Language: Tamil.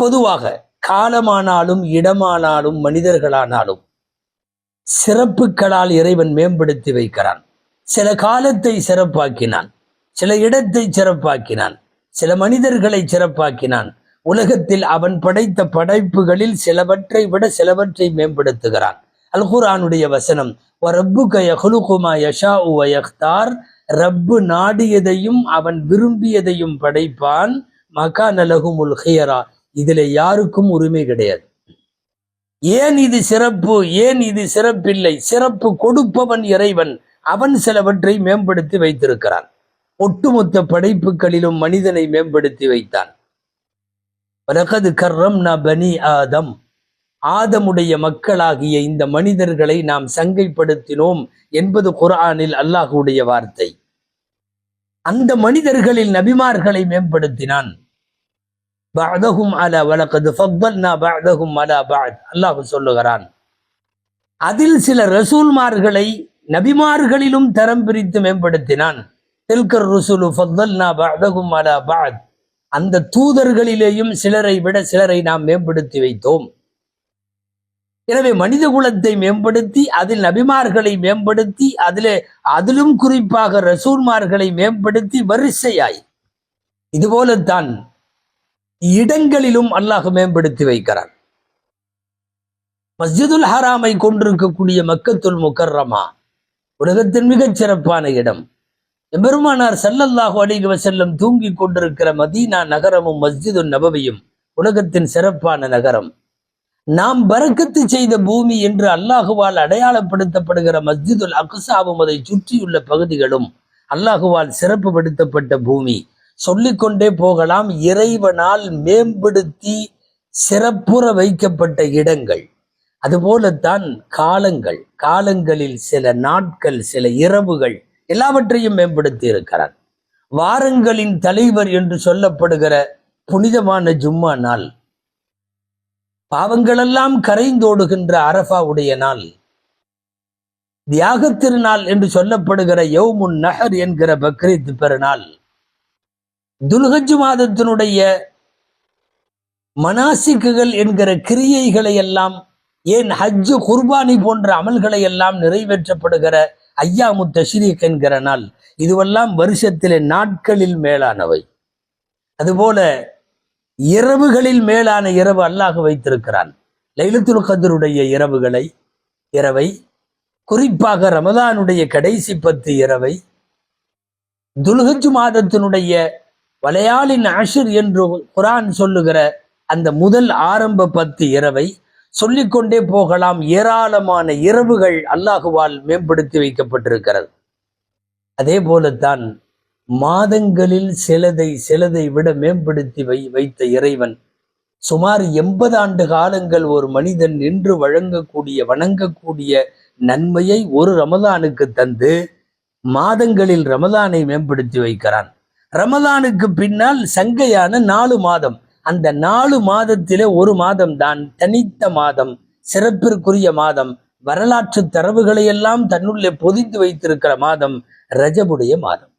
பொதுவாக காலமானாலும் இடமானாலும் மனிதர்களானாலும் சிறப்புகளால் இறைவன் மேம்படுத்தி வைக்கிறான். சில காலத்தை சிறப்பாக்கினான் சில இடத்தை சிறப்பாக்கினான் சில மனிதர்களை சிறப்பாக்கினான். உலகத்தில் அவன் படைத்த படைப்புகளில் சிலவற்றை விட சிலவற்றை மேம்படுத்துகிறான். அல்குரானுடைய வசனம் ரப்பு நாடியதையும் அவன் விரும்பியதையும் படைப்பான். மகா நலகுமுல் ஹியரா. இதுல யாருக்கும் உரிமை கிடையாது. ஏன் இது சிறப்பு? ஏன் இது சிறப்பில்லை? சிறப்பு கொடுப்பவன் இறைவன். அவன் சிலவற்றை மேம்படுத்தி வைத்திருக்கிறான். ஒட்டுமொத்த படைப்புகளிலும் மனிதனை மேம்படுத்தி வைத்தான். வலகது கர்ரம் பனி ஆதம். ஆதமுடைய மக்களாகிய இந்த மனிதர்களை நாம் சங்கைப்படுத்தினோம் என்பது குர்ஆனில் அல்லாஹுடைய வார்த்தை. அந்த மனிதர்களில் நபிமார்களை மேம்படுத்தினான். பஅதஹும் அல வலகது ஃபத்தல்னா பஅதஹும் அலா பஅத். அல்லாஹ் சொல்லுகிறான். அதில் சில ரசூல்மார்களை நபிமார்களிலும் தரம் பிரித்து மேம்படுத்தினான். தில்கர் ருசுலு ஃபத்தல்னா பஅதஹும் அலா பஅத். அந்த தூதர்களிலேயும் சிலரை விட சிலரை நாம் மேம்படுத்தி வைத்தோம். எனவே மனித குலத்தை மேம்படுத்தி அதில் நபிமார்களை மேம்படுத்தி அதிலே அதிலும் குறிப்பாக ரசூல்மார்களை மேம்படுத்தி வரிசையாய். இதுபோலத்தான் இடங்களிலும் அல்லாஹ் மேம்படுத்தி வைக்கிறான். மஸ்ஜிதுல் ஹராமை கொண்டிருக்கக்கூடிய மக்கத்துல் முக்கர்ரமா உலகத்தின் மிகச் சிறப்பான இடம். எம்பெருமானார் சல்லல்லாஹு அலிக வசல்லம் தூங்கிக் கொண்டிருக்கிற மதீனா நகரமும் மஸ்ஜிது நபவியும் உலகத்தின் சிறப்பான நகரம். நாம் பறக்கத்து செய்த பூமி என்று அல்லாஹுவால் அடையாளப்படுத்தப்படுகிற மஸ்ஜிதுல் அக்ஸாவும் அதை சுற்றியுள்ள பகுதிகளும் அல்லாஹுவால் சிறப்புப்படுத்தப்பட்ட பூமி. சொல்லிக்கொண்டே போகலாம். இறைவனால் மேம்படுத்தி சிறப்புற வைக்கப்பட்ட இடங்கள். அதுபோலத்தான் காலங்கள். காலங்களில் சில நாட்கள் சில இரவுகள் எல்லாவற்றையும் மேம்படுத்தி இருக்கிறார். வாரங்களின் தலைவர் என்று சொல்லப்படுகிற புனிதமான ஜும்மா நாள். பாவங்களெல்லாம் கரைந்தோடுகின்ற அரபாவுடைய நாள். தியாக திருநாள் என்று சொல்லப்படுகிற யோமுன் நகர் என்கிற பக்ரீத் பெருநாள். துல்ஹஜ் மாதத்தினுடைய மனாசிக்குகள் என்கிற கிரியைகளை எல்லாம் ஏன் ஹஜ்ஜு குர்பானி போன்ற அமல்களை எல்லாம் நிறைவேற்றப்படுகிற ஐயாமு தஷ்ரீக் என்கிற நாள் இதுவெல்லாம் வருஷத்திலே நாட்களில் மேலானவை. அதுபோல இரவுகளில் மேலான இரவு அல்லாஹ் வைத்திருக்கிறான். லைலத்துல் கதருடைய இரவுகளை இரவை குறிப்பாக ரமதானுடைய கடைசி பத்து இரவை துல்ஹஜ் மாதத்தினுடைய வலையாளின் அஷிர் என்று குரான் சொல்லுகிற அந்த முதல் ஆரம்ப பத்து இரவை சொல்லிக்கொண்டே போகலாம் ஏராளமான இரவுகள் அல்லாஹுவால் மேம்படுத்தி வைக்கப்பட்டிருக்கிறது. அதே போலத்தான் மாதங்களில் சிலதை சிலதை விட மேம்படுத்தி வை வைத்த இறைவன் சுமார் எண்பது ஆண்டு காலங்கள் ஒரு மனிதன் நின்று வழங்கக்கூடிய வணங்கக்கூடிய நன்மையை ஒரு ரமதானுக்கு தந்து மாதங்களில் ரமதானை மேம்படுத்தி வைக்கிறான். ரமதானுக்கு பின்னால் சங்கையான நாலு மாதம். அந்த நாலு மாதத்திலே ஒரு மாதம் தான் தனித்த மாதம் சிறப்பிற்குரிய மாதம். வரலாற்று தரவுகளை எல்லாம் தன்னுள்ளே பொதிந்து வைத்திருக்கிற மாதம் ரஜபுடைய மாதம்.